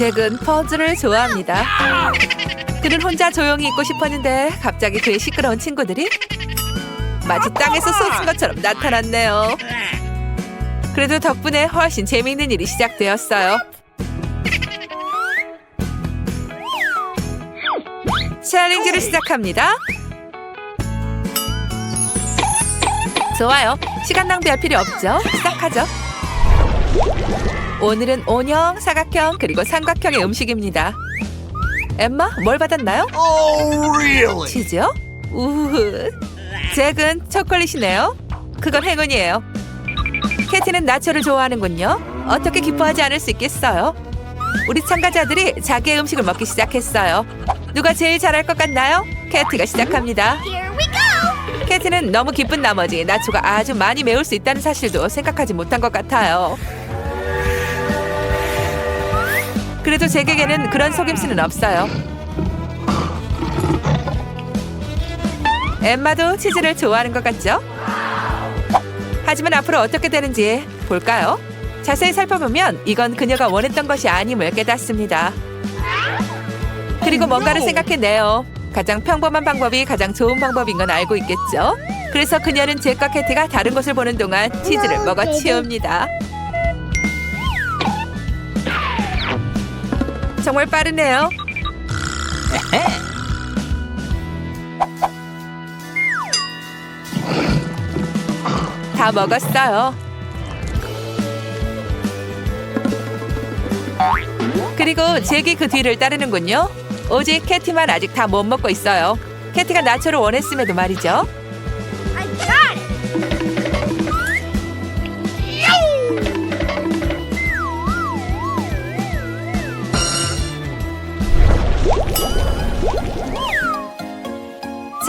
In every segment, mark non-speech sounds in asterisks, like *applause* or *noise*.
잭은 퍼즐을 좋아합니다. 그는 혼자 조용히 있고 싶었는데 갑자기 그의 시끄러운 친구들이 마치 땅에서 솟은 것처럼 나타났네요. 그래도 덕분에 훨씬 재미있는 일이 시작되었어요. 챌린지를 시작합니다. 좋아요. 시간 낭비할 필요 없죠. 시작하죠. 오늘은 온형, 사각형, 그리고 삼각형의 음식입니다. 엠마, 뭘 받았나요? Oh, really? 치즈요? 우후. 잭은 초콜릿이네요. 그건 행운이에요. 캐티는 나초를 좋아하는군요. 어떻게 기뻐하지 않을 수 있겠어요? 우리 참가자들이 자기의 음식을 먹기 시작했어요. 누가 제일 잘할 것 같나요? 캐티가 시작합니다. 캐티는 너무 기쁜 나머지 나초가 아주 많이 매울 수 있다는 사실도 생각하지 못한 것 같아요. 그래도 잭에게는 그런 속임수는 없어요. 엠마도 치즈를 좋아하는 것 같죠? 하지만 앞으로 어떻게 되는지 볼까요? 자세히 살펴보면 이건 그녀가 원했던 것이 아님을 깨닫습니다. 그리고 뭔가를 생각해내요. 가장 평범한 방법이 가장 좋은 방법인 건 알고 있겠죠? 그래서 그녀는 잭과 캐티가 다른 곳을 보는 동안 치즈를 먹어 치웁니다. 정말 빠르네요. 다 먹었어요. 그리고 잭이 그 뒤를 따르는군요. 오직 캐티만 아직 다 못 먹고 있어요. 캐티가 나초를 원했음에도 말이죠.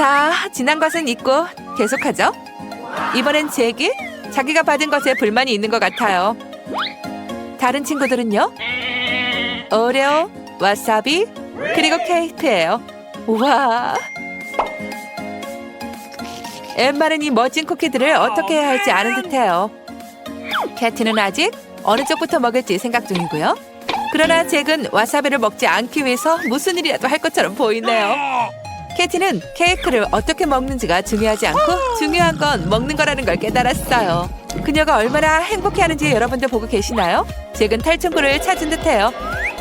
자, 지난 것은 잊고 계속하죠. 이번엔 잭이 자기가 받은 것에 불만이 있는 것 같아요. 다른 친구들은요? 오레오, 와사비, 그리고 케이크예요. 우와. 엠마는 이 멋진 쿠키들을 어떻게 해야 할지 아는 듯해요. 캐티는 아직 어느 쪽부터 먹을지 생각 중이고요. 그러나 잭은 와사비를 먹지 않기 위해서 무슨 일이라도 할 것처럼 보이네요. 캐티는 케이크를 어떻게 먹는지가 중요하지 않고 *gasps* 중요한 건 먹는 거라는 걸 깨달았어요. 그녀가 얼마나 행복해하는지 여러분들 보고 계시나요? 잭은 탈출구를 찾은 듯해요.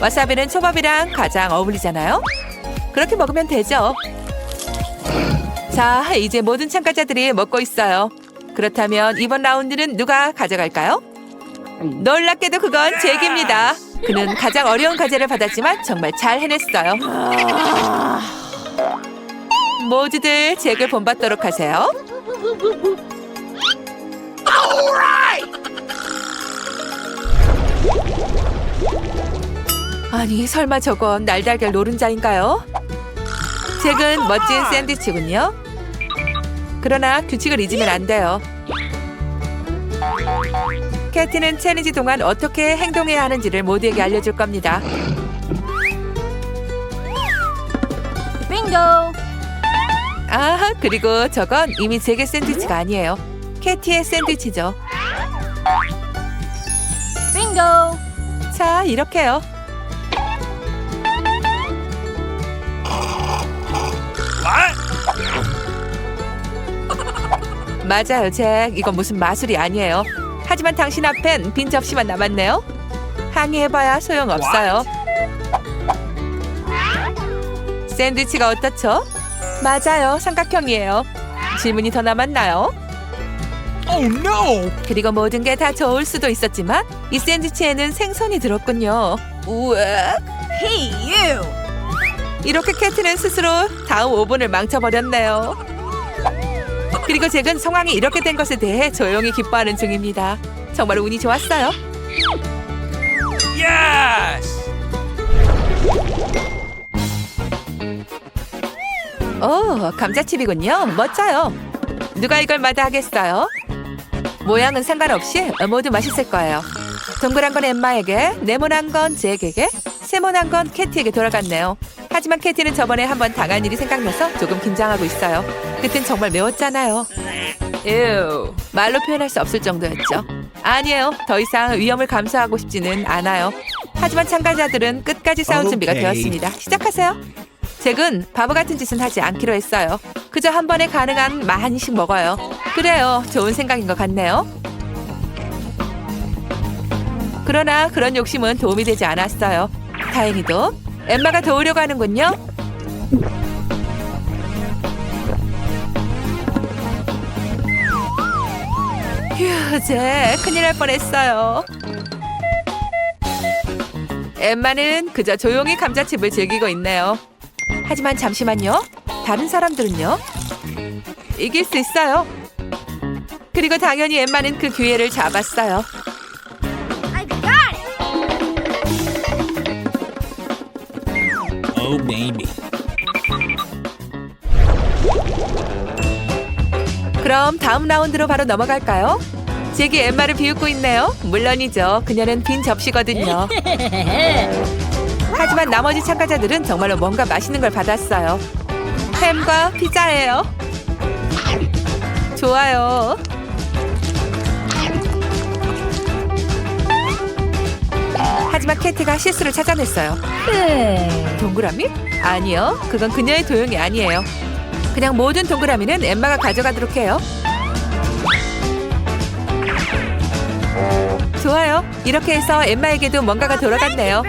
와사비는 초밥이랑 가장 어울리잖아요. 그렇게 먹으면 되죠. 자, 이제 모든 참가자들이 먹고 있어요. 그렇다면 이번 라운드는 누가 가져갈까요? 놀랍게도 그건 잭입니다. 그는 가장 어려운 과제를 받았지만 정말 잘 해냈어요. 모두들 잭을 본받도록 하세요. 아니 설마 저건 날달걀 노른자인가요? 잭은 멋진 샌드위치군요. 그러나 규칙을 잊으면 안 돼요. 캐티는 챌린지 동안 어떻게 행동해야 하는지를 모두에게 알려줄 겁니다. Bingo! 아, 그리고 저건 이미 제게 샌드위치가 아니에요. 캐티의 샌드위치죠. Bingo! 자, 이렇게요. 맞아요, 잭. 이건 무슨 마술이 아니에요. 하지만 당신 앞엔 빈 접시만 남았네요. 항의해봐야 소용없어요. 샌드위치가 어떻죠? 맞아요, 삼각형이에요. 질문이 더 남았나요? Oh, no! 그리고 모든 게다 좋을 수도 있었지만 이 샌드위치에는 생선이 들었군요. 우와. Hey, you! 이렇게 캐트는 스스로 다음 5분을 망쳐버렸네요. 그리고 잭은 상황이 이렇게 된 것에 대해 조용히 기뻐하는 중입니다. 정말 운이 좋았어요. Yes! 오, 감자칩이군요. 멋져요. 누가 이걸 마다하겠어요? 모양은 상관없이 모두 맛있을 거예요. 동그란 건 엠마에게, 네모난 건 잭에게, 세모난 건 캐티에게 돌아갔네요. 하지만 캐티는 저번에 한번 당한 일이 생각나서 조금 긴장하고 있어요. 그땐 정말 매웠잖아요. 에우, 말로 표현할 수 없을 정도였죠. 아니에요. 더 이상 위험을 감수하고 싶지는 않아요. 하지만 참가자들은 끝까지 싸울 준비가 오케이. 되었습니다. 시작하세요. 잭은 바보 같은 짓은 하지 않기로 했어요. 그저 한 번에 가능한 많이씩 먹어요. 그래요. 좋은 생각인 것 같네요. 그러나 그런 욕심은 도움이 되지 않았어요. 다행히도 엠마가 도우려고 하는군요. 휴, 제 큰일 날 뻔했어요. 엠마는 그저 조용히 감자칩을 즐기고 있네요. 하지만 잠시만요. 다른 사람들은요? 이길 수 있어요. 그리고 당연히 엠마는 그 기회를 잡았어요. Oh, baby. 그럼 다음 라운드로 바로 넘어갈까요? 잭이 엠마를 비웃고 있네요. 물론이죠. 그녀는 빈 접시거든요. *laughs* 하지만 나머지 참가자들은 정말로 뭔가 맛있는 걸 받았어요. 햄과 피자예요. 좋아요. 하지만 캐티가 실수를 찾아냈어요. 동그라미? 아니요. 그건 그녀의 도용이 아니에요. 그냥 모든 동그라미는 엠마가 가져가도록 해요. 좋아요. 이렇게 해서 엠마에게도 뭔가가 돌아갔네요.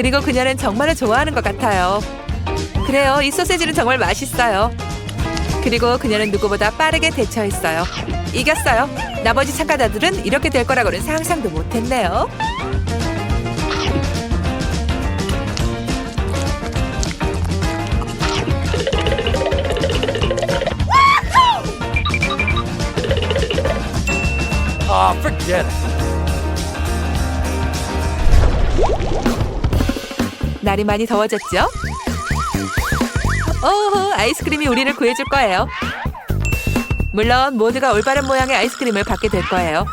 그리고 그녀는 정말로 좋아하는 것 같아요. 그래요. 이 소세지는 정말 맛있어요. 그리고 그녀는 누구보다 빠르게 대처했어요. 이겼어요. 나머지 참가자들은 이렇게 될 거라고는 상상도 못했네요. Ah, forget it. 날이 많이 더워졌죠? 오호, 아이스크림이 우리를 구해줄 거예요. 물론 모두가 올바른 모양의 아이스크림을 받게 될 거예요.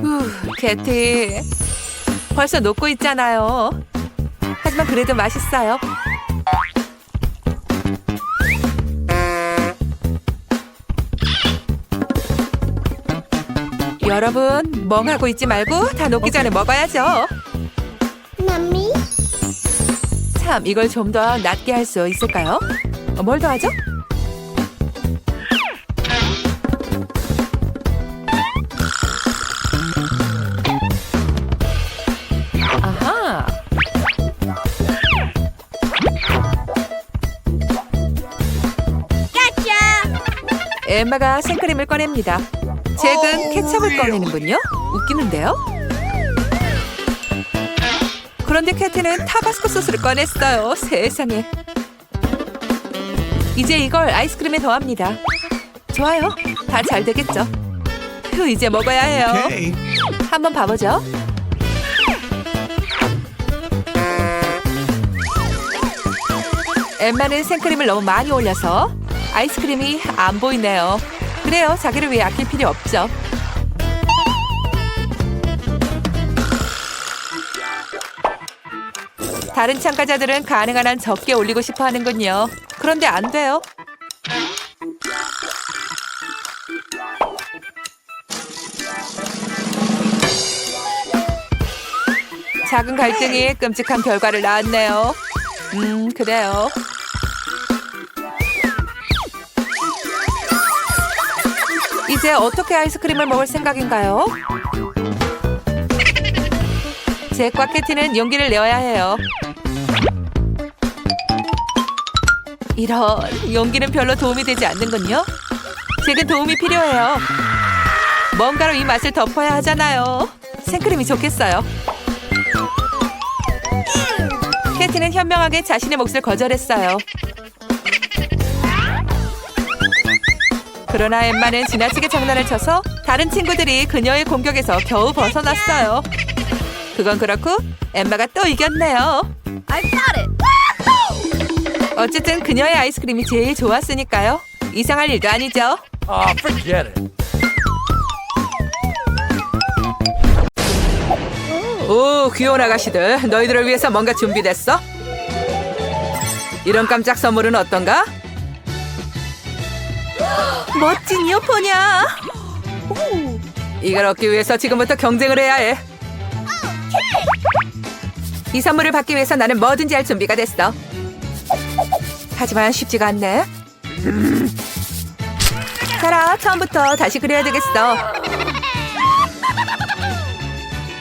후, 캐티. 벌써 녹고 있잖아요. 하지만 그래도 맛있어요. 여러분, 멍하고 있지 말고 다 녹기 전에 먹어야죠. Mommy. 참, 이걸 좀더 낫게 할 수 있을까요? 어, 뭘더 하죠? 아하. 엠마가 생크림을 꺼냅니다. 잭은 케첩을 꺼내는군요. 웃기는데요? 그런데 캐티는 타바스코 소스를 꺼냈어요. 세상에. 이제 이걸 아이스크림에 더합니다. 좋아요. 다 잘 되겠죠. 휴, 이제 먹어야 해요. 한번 봐보죠. 엠마는 생크림을 너무 많이 올려서 아이스크림이 안 보이네요. 그래요, 자기를 위해 아낄 필요 없죠. 다른 참가자들은 가능한 한 적게 올리고 싶어 하는군요. 그런데 안 돼요. 작은 갈등이 끔찍한 결과를 낳았네요. 음, 그래요. 이제 어떻게 아이스크림을 먹을 생각인가요? 잭과 캐티는 용기를 내어야 해요. 이런 용기는 별로 도움이 되지 않는군요. 잭은 도움이 필요해요. 뭔가로 이 맛을 덮어야 하잖아요. 생크림이 좋겠어요. 캐티는 현명하게 자신의 몫을 거절했어요. 그러나 엠마는 지나치게 장난을 쳐서 다른 친구들이 그녀의 공격에서 겨우 벗어났어요. 그건 그렇고 엠마가 또 이겼네요. I got it. 어쨌든 그녀의 아이스크림이 제일 좋았으니까요. 이상할 일도 아니죠. Ah, forget it. 오, 귀여운 아가씨들. 너희들을 위해서 뭔가 준비됐어? 이런 깜짝 선물은 어떤가? 멋진 이어폰이야. 이걸 얻기 위해서 지금부터 경쟁을 해야 해. 이 선물을 받기 위해서 나는 뭐든지 할 준비가 됐어. 하지만 쉽지가 않네. 자라, 처음부터 다시 그려야 되겠어.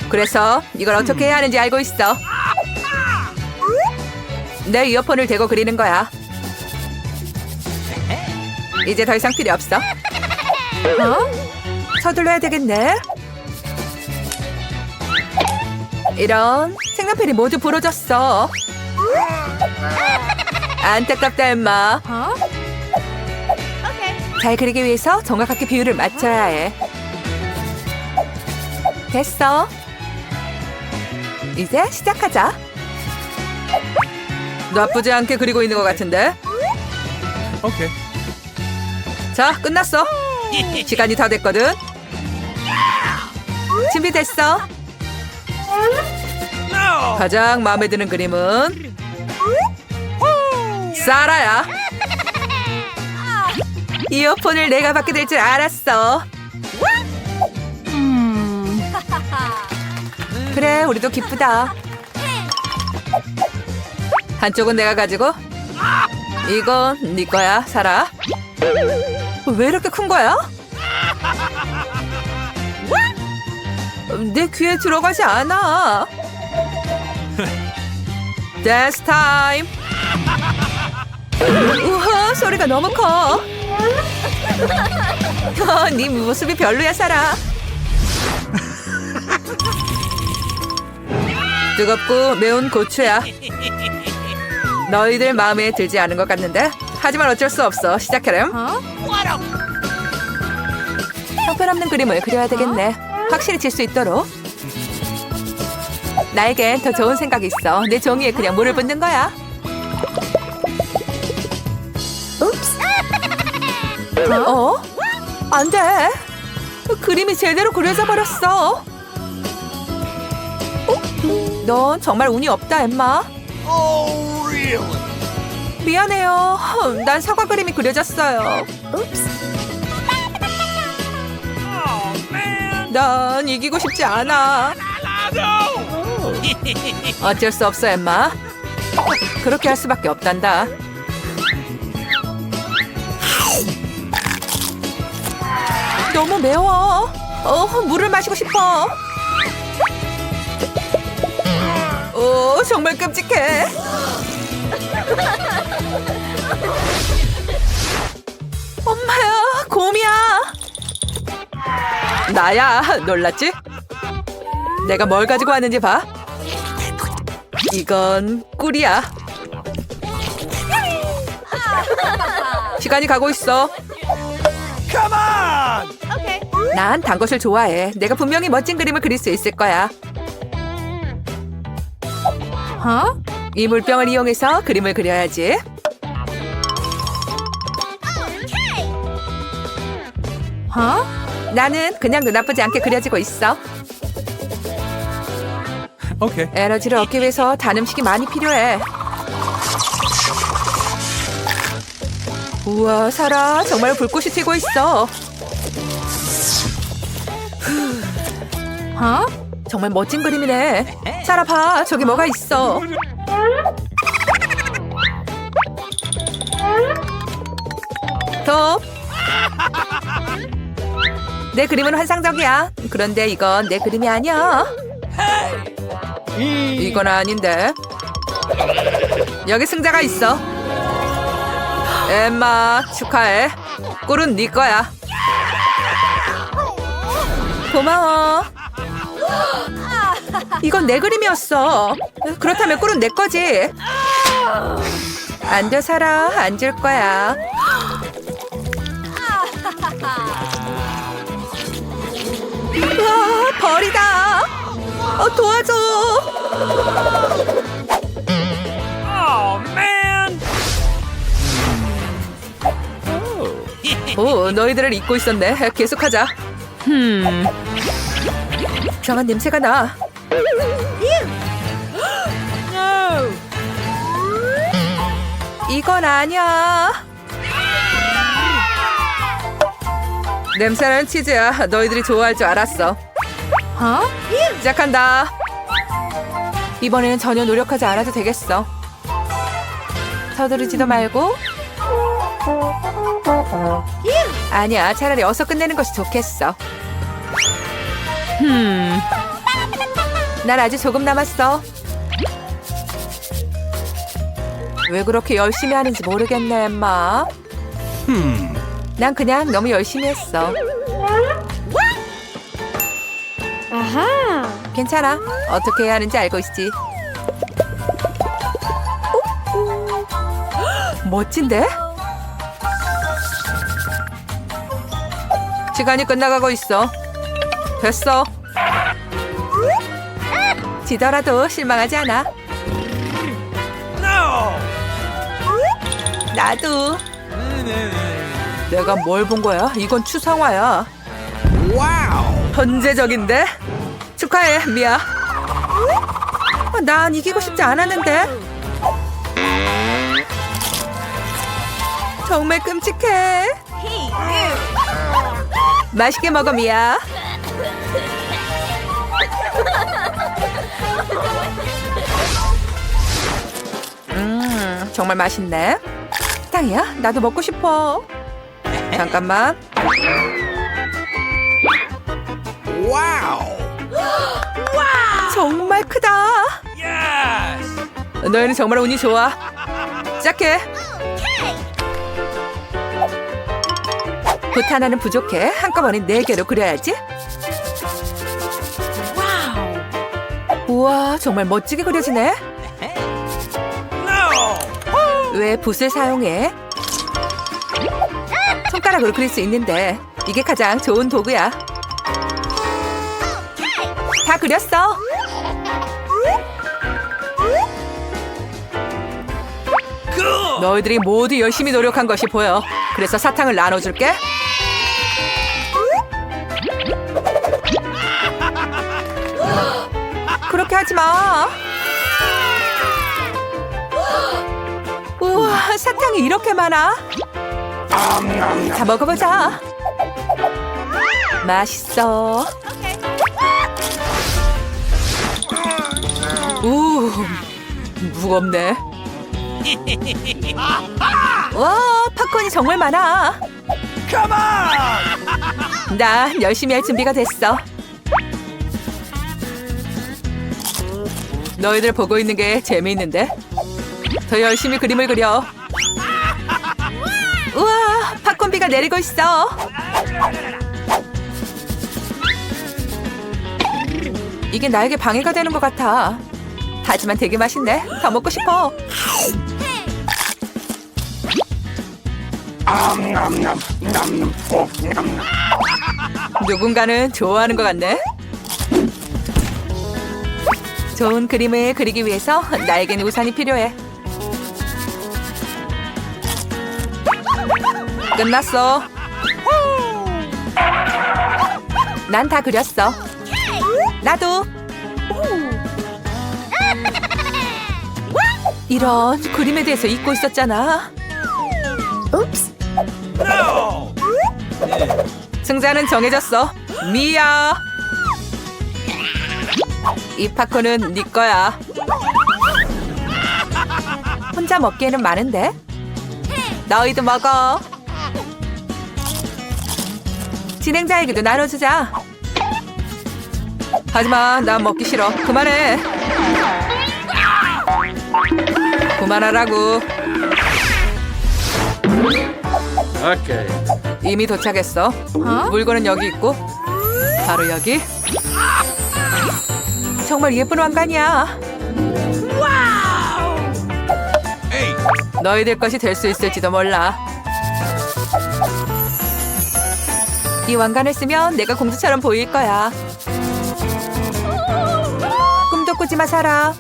그래서 이걸 어떻게 해야 하는지 알고 있어. 내 이어폰을 대고 그리는 거야. 이제 더 이상 필요 없어. 어? 서둘러야 되겠네. 이런 색연필이 모두 부러졌어. 안타깝다 엠마. Okay. 잘 그리기 위해서 정확하게 비율을 맞춰야 해. 됐어. 이제 시작하자. 나쁘지 않게 그리고 있는 것 같은데. Okay. 자, 끝났어. 시간이 다 됐거든. 준비됐어. 가장 마음에 드는 그림은 사라야. 이어폰을 내가 받게 될 줄 알았어. 그래, 우리도 기쁘다. 한쪽은 내가 가지고 이건 네 거야, 사라. 왜 이렇게 큰 거야? 내 귀에 들어가지 않아. 댄스 타임. 우와, 소리가 너무 커. 어, 네 모습이 별로야, 사라. 뜨겁고 매운 고추야. 너희들 마음에 들지 않은 것 같는데? 하지만 어쩔 수 없어. 시작해렴. 형편없는 그림을 그려야 되겠네. 확실히 칠수 있도록. 나에겐 더 좋은 생각이 있어. 내 종이에 그냥 물을 붓는 거야. 어? 안 돼. 그림이 제대로 그려져 버렸어. 어? 넌 정말 운이 없다, 엠마. Oh? 미안해요. 난 사과 그림이 그려졌어요. Oh! 난 이기고 싶지 않아. No! *laughs* 어쩔 수 없어, 엠마. 그렇게 할 수밖에 없단다. 너무 매워. 어, 물을 마시고 싶어. 오, 정말 끔찍해. *laughs* 엄마야, 곰이야. 나야, 놀랐지? 내가 뭘 가지고 왔는지 봐. 이건 꿀이야. 시간이 가고 있어. Come on! Okay. 난단 것을 좋아해. 내가 분명히 멋진 그림을 그릴 수 있을 거야. 어? 이 물병을 이용해서 그림을 그려야지. 어? 나는 그냥 눈 아프지 않게 그려지고 있어. Okay. 에너지를 얻기 위해서 단 음식이 많이 필요해. 우와, 사라. 정말 불꽃이 튀고 있어. 어? 정말 멋진 그림이네. 사라, 봐. 저기 뭐가 있어. 톱. 내 그림은 환상적이야. 그런데 이건 내 그림이 아니야. 이건 아닌데. 여기 승자가 있어. 엠마 축하해. 꿀은 네 거야. 고마워. 이건 내 그림이었어. 그렇다면 꿀은 내 거지. 앉아 살아. 안줄 거야. 와 벌이다. 어 도와줘. Oh, man! 오, 너희들을 잊고 있었네. 계속하자. 흠. 이상한 냄새가 나. 이건 아니야. 냄새는 치즈야. 너희들이 좋아할 줄 알았어. 시작한다. 이번에는 전혀 노력하지 않아도 되겠어. 서두르지도 말고. 아니야, 차라리 어서 끝내는 것이 좋겠어. 흠. 난 아직 조금 남았어. 왜 그렇게 열심히 하는지 모르겠네, 엠마. Hmm. 난 그냥 너무 열심히 했어. 괜찮아. 어떻게 해야 하는지 알고 있지. 멋진데? 시간이 끝나가고 있어. 됐어. 지더라도 실망하지 않아. 나도. 내가 뭘 본 거야? 이건 추상화야. Wow. 현재적인데? 축하해, 미야. 어, 난 이기고 싶지 않았는데. 정말 끔찍해. 맛있게 먹어, 미야. 음, 정말 맛있네. 땅이야? 나도 먹고 싶어. 잠깐만. Wow. 정말 크다. 너희는 정말 운이 좋아. 시작해. 붓 하나는 부족해. 한꺼번에 네 개로 그려야지. 우와, 정말 멋지게 그려지네. 왜 붓을 사용해? 손가락으로 그릴 수 있는데 이게 가장 좋은 도구야. 다 그렸어. 너희들이 모두 열심히 노력한 것이 보여. 그래서 사탕을 나눠줄게. 그렇게 하지 마. 우와, 사탕이 이렇게 많아. 다 먹어보자. 맛있어. 우, 무겁네. *laughs* 와, 팝콘이 정말 많아. Come on. 나 열심히 할 준비가 됐어. 너희들 보고 있는 게 재미있는데? 더 열심히 그림을 그려. 우와, 팝콘비가 내리고 있어. 이게 나에게 방해가 되는 것 같아. 하지만 되게 맛있네. 더 먹고 싶어. 누군가는 좋아하는 것 같네. 좋은 그림을 그리기 위해서 나에겐 우산이 필요해. 끝났어. 난 다 그렸어. 나도. 이런 그림에 대해서 잊고 있었잖아. No. 승자는 정해졌어. 미야. 이 팝콘은 네 거야. 혼자 먹기에는 많은데. 너희도 먹어. 진행자에게도 나눠주자. 하지만 난 먹기 싫어. 그만해. 그만하라고. Okay. 이미 도착했어. 물건은 여기 있고 바로 여기. 정말 예쁜 왕관이야. 너희들 것이 될 수 있을지도 몰라. 이 왕관을 쓰면 내가 공주처럼 보일 거야. 꿈도 꾸지 마 살아.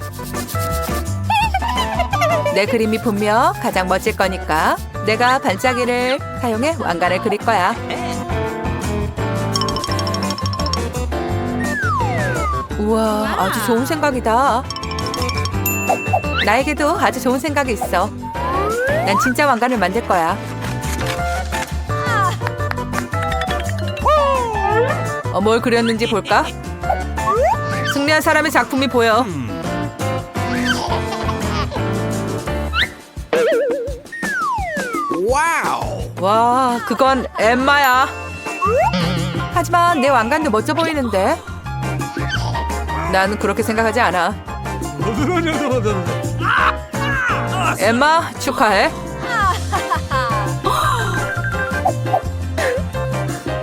내 그림이 분명 가장 멋질 거니까 내가 반짝이를 사용해 왕관을 그릴 거야. 우와, 아주 좋은 생각이다. 나에게도 아주 좋은 생각이 있어. 난 진짜 왕관을 만들 거야. 어, 뭘 그렸는지 볼까? 승리한 사람의 작품이 보여. 와, 그건 엠마야. 하지만 내 왕관도 멋져 보이는데. 난 그렇게 생각하지 않아. 엠마, 축하해.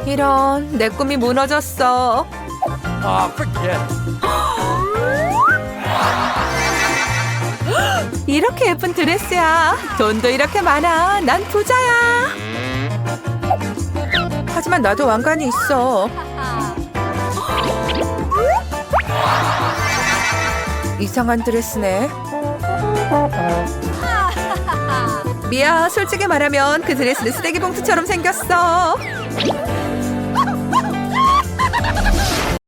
이런, 내 꿈이 무너졌어. Oh, forget 이렇게 예쁜 드레스야. 돈도 이렇게 많아. 난 부자야. 하지만 나도 왕관이 있어. 이상한 드레스네. 미야, 솔직히 말하면 그 드레스는 쓰레기 봉투처럼 생겼어.